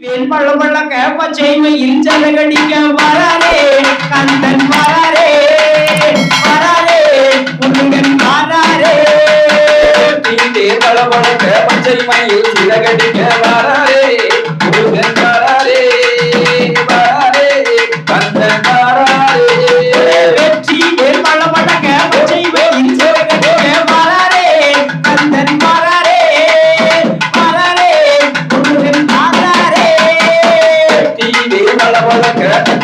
வேல் பள்ள பள்ளக்க பச்சை மயில் ஜலகடிக்க வராரே கந்தன் வராரே வராரே முருகன் வராரே தீண்டே பளபளக்க பச்சை மயில் சிறகடிக்க வாராரே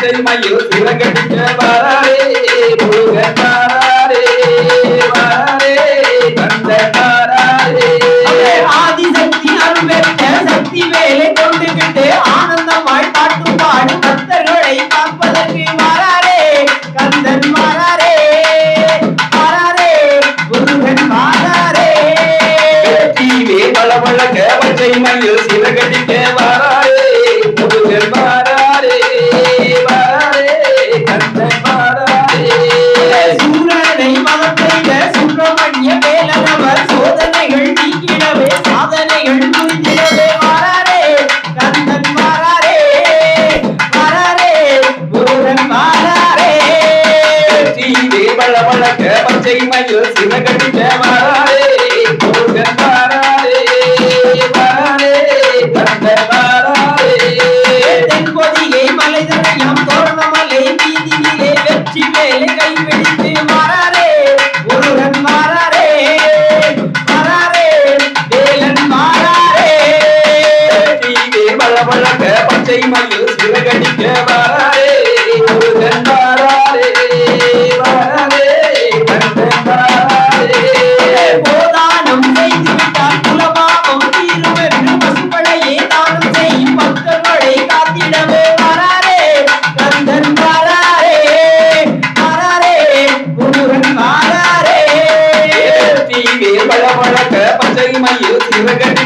பச்சை மயில் சிறகடிக்க வாராரே முருகன் வாராரே வாராரே கந்தன் வாராரே ஆதிசக்தி அருள் பெற்ற சக்தி வேலை கொண்டுகிட்டு ஆனந்தமாய் பாட்டு பாடும் பக்தர்களை காப்பதற்கு வராரே கந்தன் வராரே வராரே முருகன் வராரே. தீவே பளபளக்க பச்சை மயில் சிறகடிக்க வாராரே. பளபளக்க பச்சை மயில் சிறகடிக்க வாராரே முருகன் வாராரே வாராரே. கந்தன் வாராரே தென்பொதிகை மலைதனையாம் தோரணமலை வீதியிலே வெற்றி வேலை கைப்பிடித்து வராரே முருகன் வேலன் தீவே பளபளக்க பச்சை மயில் சிறகடிக்க வாராரே. மயில்